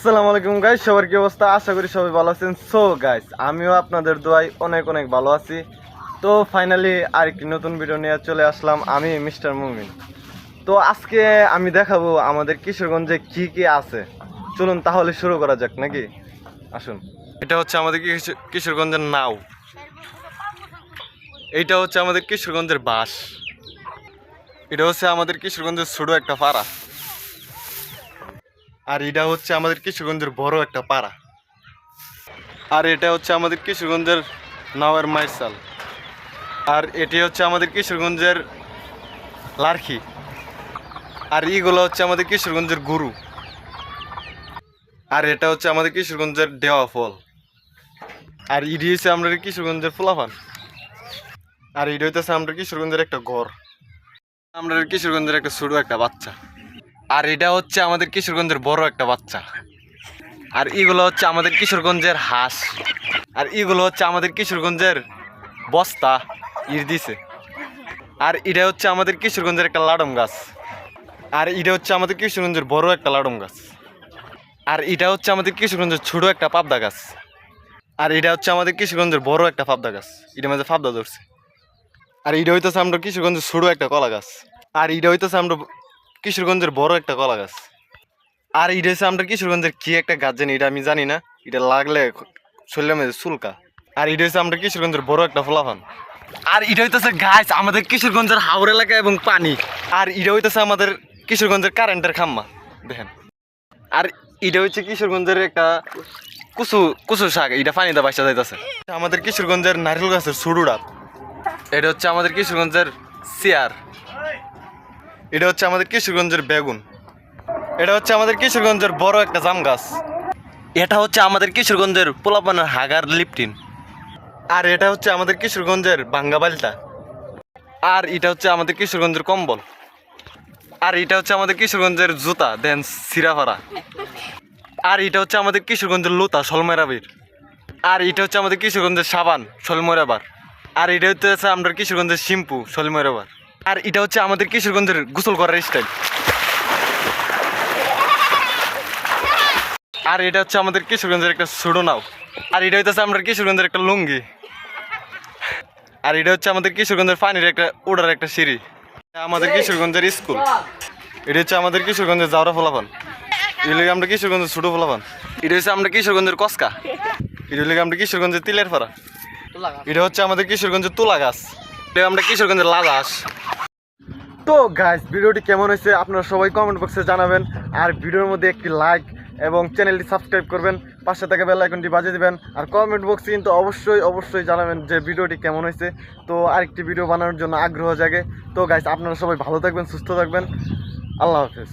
আসসালামু আলাইকুম গাইস সবার কি অবস্থা? আশা করি সবাই ভালো আছেন। সো গাইস আমিও আপনাদের দোয়াই অনেক অনেক ভালো আছি। তো ফাইনালি আরেকটি নতুন ভিডিও নিয়ে চলে আসলাম আমি, মিস্টার মুমিন। তো আজকে আমি দেখাবো আমাদের কিশোরগঞ্জে কি কি আছে। চলুন তাহলে শুরু করা যাক, নাকি? আসুন। এটা হচ্ছে আমাদের কিশোর- কিশোরগঞ্জের নাও। এইটা হচ্ছে আমাদের কিশোরগঞ্জের বাস এটা হচ্ছে আমাদের কিশোরগঞ্জের ছোট একটা পাড়া। আর এটা হচ্ছে আমাদের কিশোরগঞ্জের বড় একটা পাড়া। আর এটা হচ্ছে আমাদের কিশোরগঞ্জের নাওয়ের মাইসাল। আর এটি হচ্ছে আমাদের কিশোরগঞ্জের লার্কি আর এইগুলো হচ্ছে আমাদের কিশোরগঞ্জের গুরু। আর এটা হচ্ছে আমাদের কিশোরগঞ্জের দেওয়া ফল। আর ইডি হচ্ছে আমাদের কিশোরগঞ্জের ফুলাফান। আর ইডি হইতেছে আমাদের কিশোরগঞ্জের একটা ঘর। আমরা কিশোরগঞ্জের একটা ছোট একটা বাচ্চা। আর এটা হচ্ছে আমাদের কিশোরগঞ্জের বড় একটা বাচ্চা। আর এগুলো হচ্ছে আমাদের কিশোরগঞ্জের হাঁস। আর এগুলো হচ্ছে আমাদের কিশোরগঞ্জের বস্তা ইর দিছে। আর এটা হচ্ছে আমাদের কিশোরগঞ্জের একটা লাডম গাছ। আর এটা হচ্ছে আমাদের কিশোরগঞ্জের বড় একটা লাডম গাছ। আর এটা হচ্ছে আমাদের কিশোরগঞ্জের ছোট একটা পাবদা গাছ। আর এটা হচ্ছে আমাদের কিশোরগঞ্জের বড় একটা পাবদা গাছ। এটার মাঝে পাবদা ধরছে। আর এটা হইতেছে আমরা কিশোরগঞ্জের ছোট একটা কলা গাছ। আর এটা হইতেছে আমরা কিশোরগঞ্জের বড় একটা কলা গাছ। আর এটা হচ্ছে আমরা কিশোরগঞ্জের কি একটা গাছ জানি, এটা আমি জানি না। এটা লাগলে শরীরের মধ্যে চুলকা। আর এটা হচ্ছে আমরা কিশোরগঞ্জের বড় একটা ফলাফান আর এটা হইতেছে গাছ আমাদের কিশোরগঞ্জের হাওড় এলাকা এবং পানি। আর এটা হইতেছে আমাদের কিশোরগঞ্জের কারেন্টের খাম্মা, দেখেন। আর এটা হচ্ছে কিশোরগঞ্জের একটা কুসু কুসু শাক, এটা পানিতে বাসা যাইতেছে। আমাদের কিশোরগঞ্জের নারকেল গাছের সুডুডা এটা হচ্ছে আমাদের কিশোরগঞ্জের চেয়ার এটা হচ্ছে আমাদের কিশোরগঞ্জের বেগুন। এটা হচ্ছে আমাদের কিশোরগঞ্জের বড় একটা জাম গাছ। এটা হচ্ছে আমাদের কিশোরগঞ্জের পোলাপানের হাগার লিপটিন। আর এটা হচ্ছে আমাদের কিশোরগঞ্জের ভাঙ্গা বালটা। আর এটা হচ্ছে আমাদের কিশোরগঞ্জের কম্বল। আর এটা হচ্ছে আমাদের কিশোরগঞ্জের জুতা, দেন সিরাফারা। আর এটা হচ্ছে আমাদের কিশোরগঞ্জের লুতা সলমেরাবির আর এটা হচ্ছে আমাদের কিশোরগঞ্জের সাবান সলমরাবার আর এটা হচ্ছে আমরা কিশোরগঞ্জের শ্যাম্পু সলমরাবার আর এটা হচ্ছে আমাদের কিশোরগঞ্জের গোসল করার স্টাইল আর এটা হচ্ছে আমাদের কিশোরগঞ্জের একটা ছোটো নাও আর এটা হচ্ছে আমরা কিশোরগঞ্জের একটা লুঙ্গি। আর এটা হচ্ছে আমাদের কিশোরগঞ্জের পানির একটা ওড়ার একটা সিঁড়ি। আমাদের কিশোরগঞ্জের স্কুল এটা হচ্ছে আমাদের কিশোরগঞ্জের জাওরা ফলাফান। এটা হলো আমরা কিশোরগঞ্জের ছোটো ফলাফান। এটা হচ্ছে আমরা কিশোরগঞ্জের কসকা এটা হলো আমরা কিশোরগঞ্জের তিলের ফাড়া এটা হচ্ছে আমাদের কিশোরগঞ্জের তুলা গাছ। আমরা কিশোরগঞ্জের লাদাস। তো গাইস ভিডিওটি কেমন হয়েছে আপনারা সবাই কমেন্ট বক্সে জানাবেন। আর ভিডিওর মধ্যে একটি লাইক এবং চ্যানেলটি সাবস্ক্রাইব করবেন। পাশে থাকা বেল আইকনটি বাজিয়ে দেবেন। আর কমেন্ট বক্সে কিন্তু অবশ্যই অবশ্যই জানাবেন যে ভিডিওটি কেমন হয়েছে। তো আরেকটি ভিডিও বানানোর জন্য আগ্রহ জাগে। তো গাইস আপনারা সবাই ভালো থাকবেন, সুস্থ থাকবেন। আল্লাহ হাফেজ।